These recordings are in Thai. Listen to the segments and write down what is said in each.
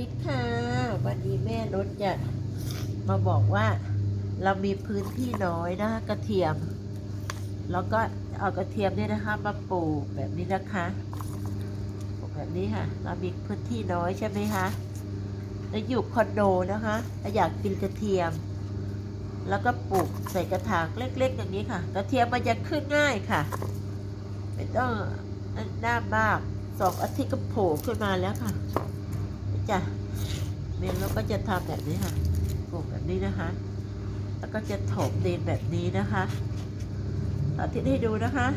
นี่ค่ะวันนี้แม่รถจะมาบอกว่าเรามีพื้นที่น้อยนะคะกระเทียม แล้วก็เอากระเทียมเนี่ยนะคะมาปลูกแบบนี้นะคะปลูกแบบนี้ค่ะ เรามีพื้นที่น้อยใช่ไหมคะแล้วอยู่คอนโดนะคะแล้วอยากกินกระเทียม แล้วก็ปลูกใส่กระถางเล็กๆอย่างนี้ค่ะ กระเทียมมันจะขึ้นง่ายค่ะไม่ต้องหน้ามากสองอาทิตย์ก็โผล่ขึ้นมาแล้วค่ะ จ้ะเมนเราก็จะทำแบบนี้ค่ะปลูกแบบนี้นะคะ แล้วก็จะถมดินแบบนี้นะคะสาธิตให้ดูนะคะ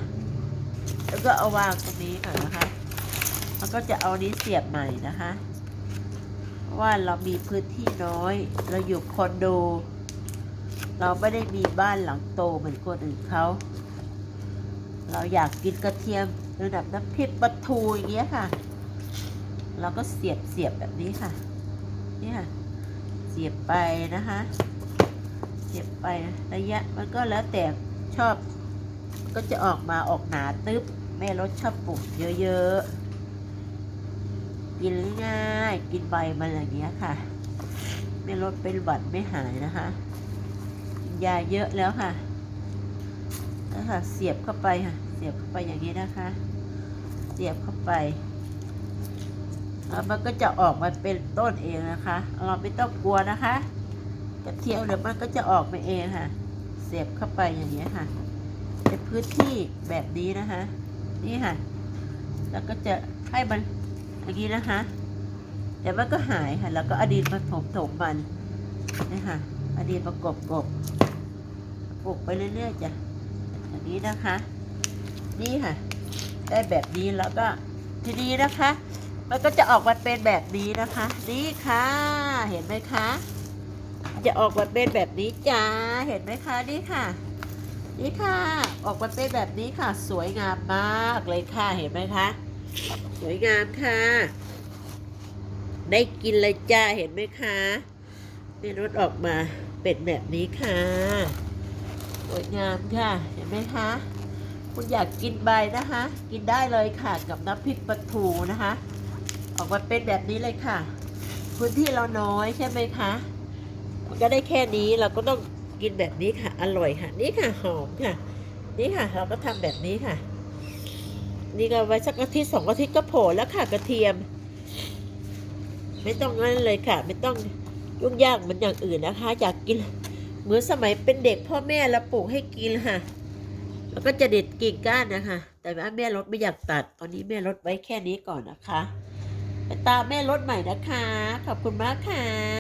แล้วก็เอาวางตรงนี้ก่อนนะคะ แล้วก็จะเอานี้เสียบใหม่นะคะเพราะว่าเรามีพื้นที่น้อย เราอยู่คอนโด เราไม่ได้มีบ้านหลังโตเหมือนคนอื่นเขาเราอยากกินกระเทียมระดับน้ำพริกปลาทูอย่างเงี้ยค่ะ เราก็เสียบเสียบแบบนี้ค่ะ นี่ค่ะ เสียบไปนะคะ เสียบไประยะมันก็แล้วแต่ชอบ ก็จะออกมาออกหนาตึ๊บแม่รสชอบปลูกเยอะๆ กินง่ายกินใบมันอย่างเงี้ยค่ะ แม่รสเป็นหวัดไม่หายนะคะกินยาเยอะแล้วค่ะนะคะเสียบเข้าไปค่ะ เสียบเข้าไปอย่างนี้นะคะ เสียบเข้าไป มันก็จะออกมาเป็นต้นเองนะคะ เราไม่ต้องกลัวนะคะกระเทียมเดี๋ยวมันก็จะออกมาเองค่ะ เสียบเข้าไปอย่างนี้ค่ะในพื้นที่แบบนี้นะคะ นี่ค่ะ แล้วก็จะให้มันอย่างนี้นะคะเดี๋ยวมันก็หายค่ะ แล้วก็อดีตมาถมถมมันนี่ค่ะ อดีตประกบกบปลูกไปเรื่อยๆจ้ะอย่างนี้นะคะ นี่ค่ะ ได้แบบนี้แล้วก็ทีนี้นะคะ มันก็จะออกมาเป็นแบบนี้นะคะ นี่ค่ะ เห็นไหมคะ จะออกมาเป็นแบบนี้จ้า เห็นไหมคะ นี่ค่ะ นี่ค่ะ ออกมาเป็นแบบนี้ค่ะ สวยงามมากเลยค่ะ เห็นไหมคะ สวยงามค่ะ ได้กินเลยจ้า เห็นไหมคะเป็นรถออกมาเป็นแบบนี้ค่ะ สวยงามค่ะ เห็นไหมคะ คุณอยากกินใบนะคะ กินได้เลยค่ะ กับน้ำพริกปลาทูนะคะ ออกมาเป็นแบบนี้เลยค่ะ พื้นที่เราน้อยใช่ไหมคะมันก็ได้แค่นี้เราก็ต้องกินแบบนี้ค่ะ อร่อยค่ะ นี่ค่ะหอมค่ะ นี่ค่ะ เราก็ทำแบบนี้ค่ะ นี่ก็ไว้สักอาทิตย์สองอาทิตย์ก็โผล่แล้วค่ะกระเทียม ไม่ต้องนั่นเลยค่ะ ไม่ต้องยุ่งยากเหมือนอย่างอื่นนะคะอยากกินเหมือนสมัยเป็นเด็กพ่อแม่เราปลูกให้กินค่ะ แล้วก็จะเด็ดกิ่งก้านนะคะ แต่ว่าแม่รถไม่อยากตัด ตอนนี้แม่รถไว้แค่นี้ก่อนนะคะ ไปตามแม่รถใหม่นะคะ ขอบคุณมากค่ะ